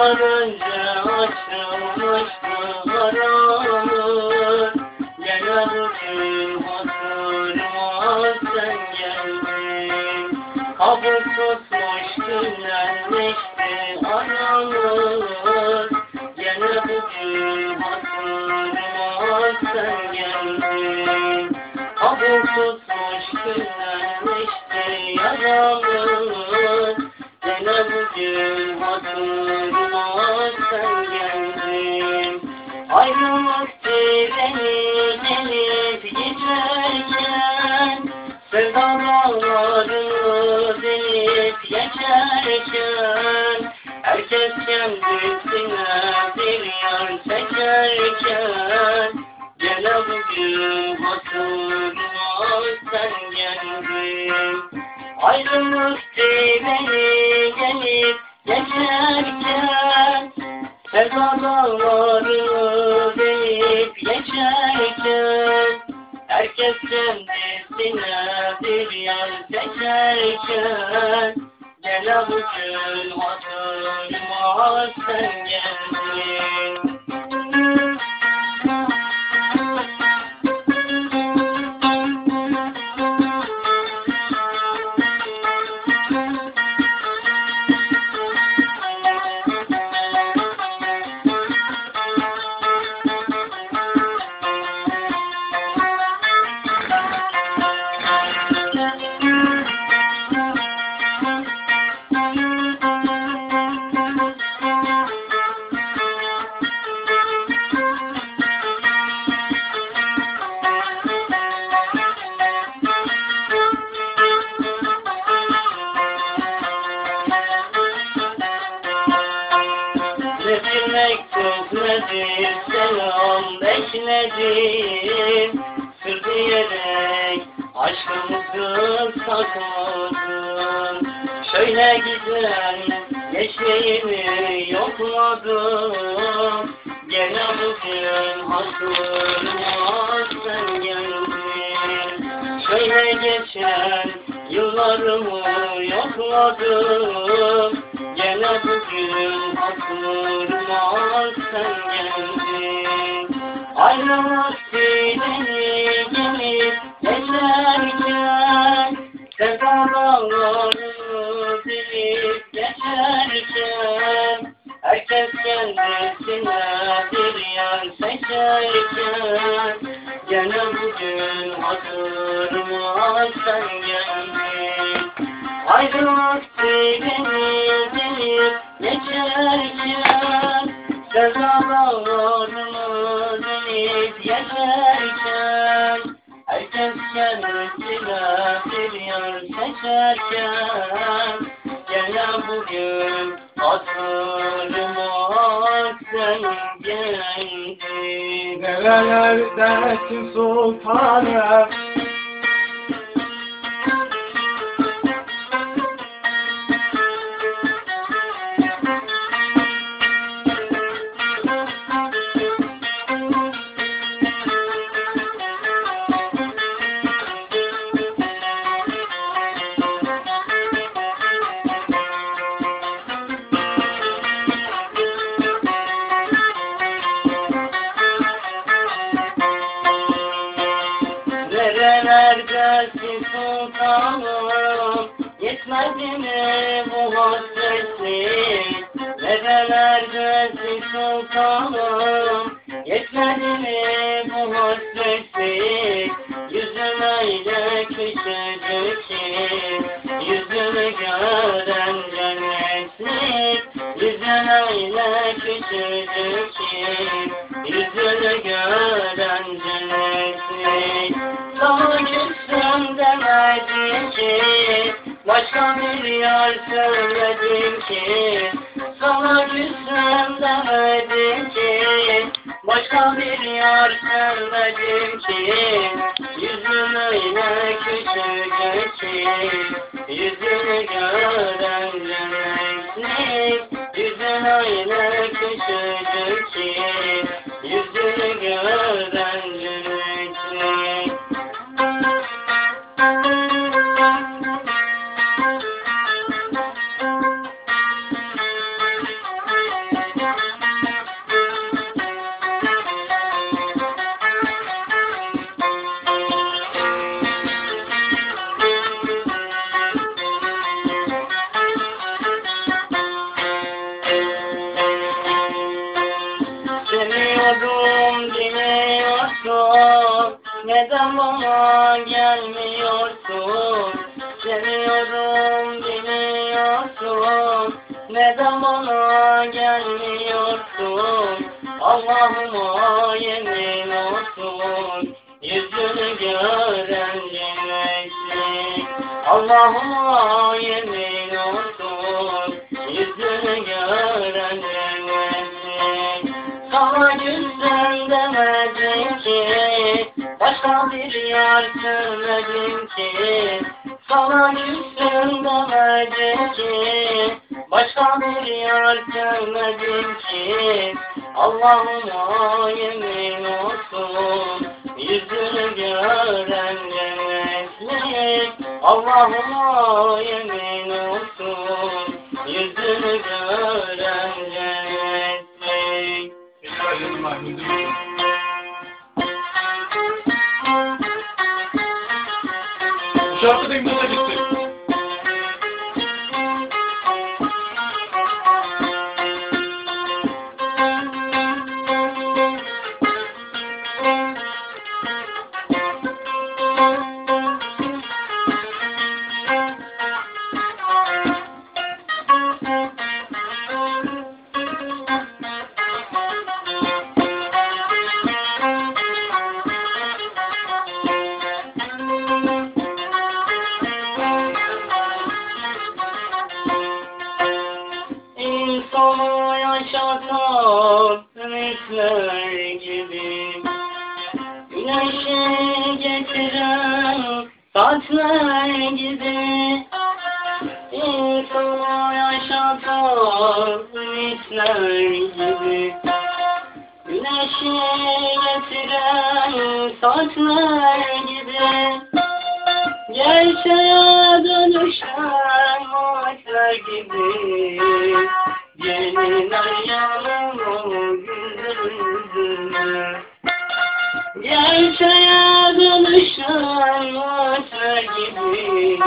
Kara yavaş yavaş çekerken Gene bugün hatırıma gelip geçerken Sevda dağlarını delip geçerken Herkes kendisine bir yer seçerken bugün hatırıma sen geldin bekledim Sır diyerek aşkımızı sakladın Şöyle güzel geçtiğimi yokladım. Gene bugün hatırıma sen geldin. Şöyle geçen yıllarımı yokladım. Gene bugün hatırıma sen geldin Ayrılık dilini gelip geçerken Sevda dağlarını bilip geçerken Herkes kendisine bir yer seçerken Gene bugün hatırıma sen geldin Ayrılık dilini bilip geçerken Sevda seçerken Gene bugün hatırıma sen geldin. Nerelerdesin sultanım sultanım Yetmedi mi bu hasretlik Nerelerdesin sultanım Yetmedi mi bu hasretlik Yüzüm öyle küçücük ki gören cennetlik. Yüzüm öyle küçücük Başka bir yar söyledim ki Sana küstüm demedim ki. Başka bir yar söyledim ki Yüzün öyle küçücük ki Yüzünü gören cennetlik Yüzün öyle Neden bana gelmiyorsun? Seviyorum biliyorsun. Neden bana gelmiyorsun? Allah'ıma yemin olsun. Yüzünü gören cennetin. Allah'ıma yemin olsun. Yüzünü gören Yer söyledim ki Sana güzel demedim ki Başka bir yer söyledim ki Allah'ıma yemin olsun Yüzünü gören cennetlik Allah'ıma yemin olsun Yüzünü gören cennetlik İbrahim Mahmud'un Şarkı Jovem İnsanı yaşatan ümitler gibi Güneşi getiren saatler gibi İnsanı yaşatan ümitler gibi Güneşi getiren saatler gibi Gerçeğe dönüşen ağaçlar gibi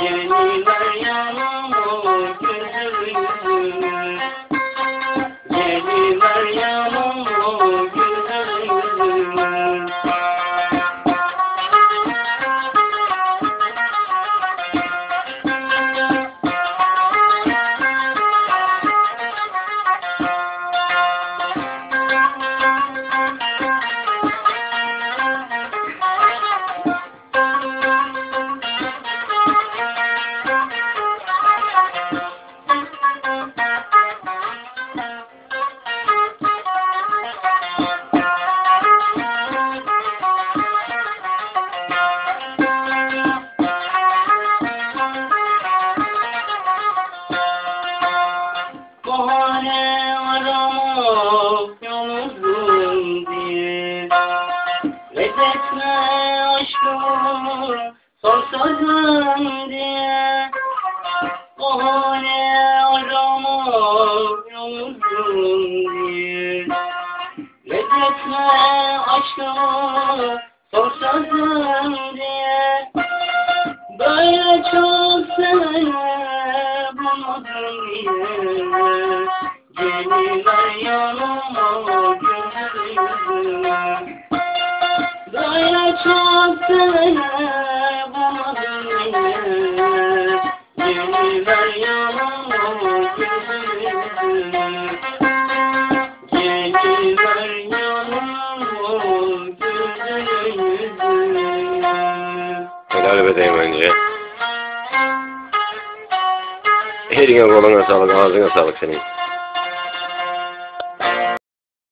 Gelirler Reddetme aşkım sorsuzum diye. Bahane aramak yalnızım diye Reddetme aşkım sorsuzum diye. Böyle çok sene bulmadım diye Gelirler yanıma güzel yüzüme Böyle sene bulmadım diye Gelirler yanıma güzel yüzüme Gelirler yanıma güzel yüzüme Helal be Değmenci. Eline koluna sağlık, ağzına sağlık senin.